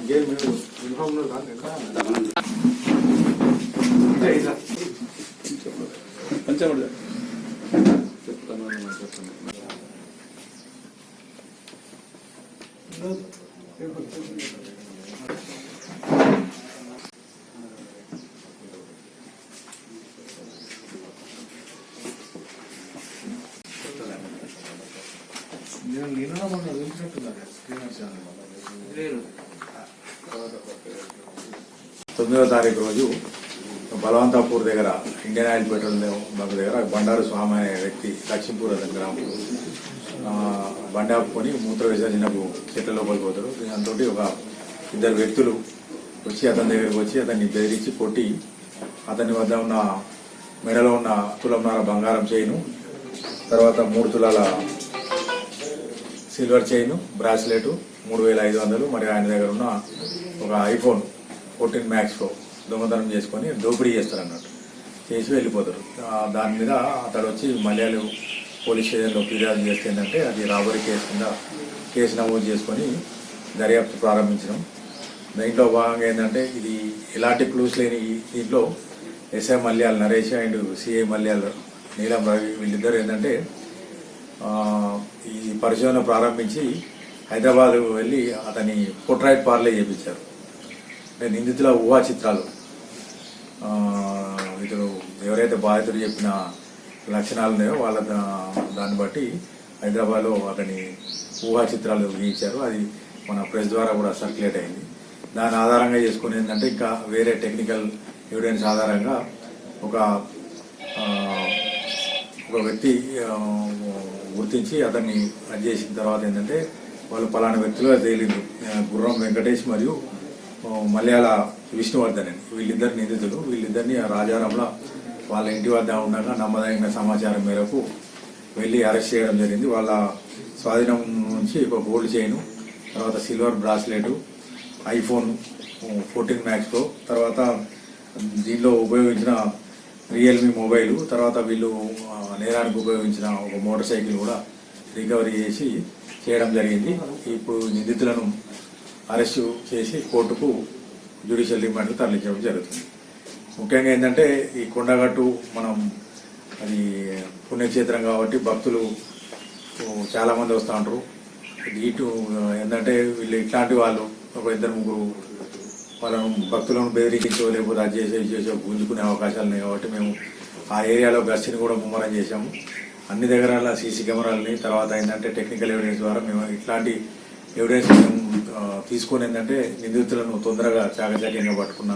ఇంకేం మేము లో చెప్తాను చెప్తాను నేను నిన్న మొన్న చూసినట్టున్నాను స్క్రీన్ ఛానల్ తొమ్మిదవ తారీఖు రోజు బలవంతాపూర్ దగ్గర ఇండియన్ ఆయిల్ పెట్రోల్ బంక్ దగ్గర బండారు స్వామి అనే వ్యక్తి లక్ష్మీపూర్ అతని గ్రామం బండి ఆపుకొని మూత్ర విసర్జనకు చెట్ల లోపలికి పోతాడు. దాంతో ఒక ఇద్దరు వ్యక్తులు వచ్చి అతని దగ్గరికి వచ్చి అతన్ని బెదిరించి కొట్టి అతని వద్ద ఉన్న మెడలో ఉన్న తులంన్నర బంగారం చైను తర్వాత మూడు తులాల సిల్వర్ చైన్ బ్రాస్లెట్ మూడు వేల ఐదు వందలు. మరి ఆయన దగ్గర ఉన్న ఒక ఐఫోన్ ఫోర్టీన్ మ్యాక్స్ ప్రో దొంగతనం చేసుకొని దోపిడీ చేస్తారు అన్నట్టు చేసి వెళ్ళిపోతారు. దాని మీద అతడు వచ్చి మలయాళం పోలీస్ స్టేషన్లో ఫిర్యాదు చేస్తే ఏంటంటే అది రాబరీ కేసు కింద కేసు నమోదు చేసుకొని దర్యాప్తు ప్రారంభించడం. దీంట్లో భాగంగా ఏంటంటే ఇది ఎలాంటి క్లూస్ లేని దీంట్లో SI Mallial Naresh and CI Mallial Neelam Ravi వీళ్ళిద్దరు ఏంటంటే ఈ పరిశోధన ప్రారంభించి హైదరాబాద్ వెళ్ళి అతని పోర్ట్రైట్ పార్లే చేయించారు నేను నిందితుల ఊహా చిత్రాలు. ఆ, ఎవరైతే బాధితుడు చెప్పిన లక్షణాలు ఉన్నాయో వాళ్ళ దాన్ని బట్టి హైదరాబాద్లో అతని ఊహా చిత్రాలు గీయించారు. అది మన ప్రెస్ ద్వారా కూడా సర్క్యులేట్ అయింది. దాని ఆధారంగా చేసుకుని ఏంటంటే ఇంకా వేరే టెక్నికల్ ఎవిడెన్స్ ఆధారంగా ఒక ఒక వ్యక్తి గుర్తించి అతన్ని అది చేసిన తర్వాత ఏంటంటే వాళ్ళు పలానా వ్యక్తులుగా తేలింది. గుర్రం వెంకటేష్ మరియు మలయాళ విష్ణువర్ధన్ అని. వీళ్ళిద్దరు నిందితులు. వీళ్ళిద్దరిని ఆ రాజారంలో వాళ్ళ ఇంటి వద్ద ఉండగా నమ్మదగిన సమాచారం మేరకు వెళ్ళి అరెస్ట్ చేయడం జరిగింది. వాళ్ళ స్వాధీనం నుంచి ఒక గోల్డ్ చైన్ తర్వాత silver bracelet iPhone fourteen max pro తర్వాత దీనిలో ఉపయోగించిన రియల్మీ మొబైల్ తర్వాత వీళ్ళు నేరానికి ఉపయోగించిన ఒక మోటార్ సైకిల్ కూడా రికవరీ చేసి చేయడం జరిగింది. ఇప్పుడు నిందితులను అరెస్టు చేసి కోర్టుకు జ్యుడిషియల్ రిమాండ్కి తరలించడం జరుగుతుంది. ముఖ్యంగా ఏంటంటే ఈ కొండగట్టు మనం అది పుణ్యక్షేత్రం కాబట్టి భక్తులు చాలామంది వస్తూ ఉంటారు. ఇటు ఏంటంటే వీళ్ళు ఇట్లాంటి వాళ్ళు ఒక ఇద్దరు ముగ్గురు మనం భక్తులను బెదిరించో లేకపోతే అది చేసే చేసో గుంజుకునే అవకాశాలు ఉన్నాయి కాబట్టి మేము ఆ ఏరియాలో గస్టిని కూడా ముమ్మరం చేశాము. అన్ని దగ్గర సీసీ కెమెరాలని తర్వాత ఏంటంటే టెక్నికల్ ఎవిడెన్స్ ద్వారా మేము ఇట్లాంటి ఎవిడెన్స్ మేము తీసుకొని ఏంటంటే నిందితులను తొందరగా చాకచక్యంగా పట్టుకున్న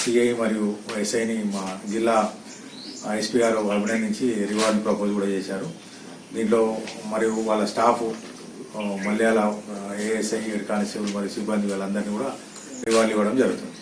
సిఐ మరియు ఎస్ఐని మా జిల్లా ఎస్పీ గారు అభినందించి రివార్డ్ ప్రపోజ్ కూడా చేశారు. దీంట్లో మరియు వాళ్ళ స్టాఫ్ మలయాళ ఏఎస్ఐ కానిస్టేబుల్ మరియు సిబ్బంది వాళ్ళందరినీ కూడా రివార్డు ఇవ్వడం జరుగుతుంది.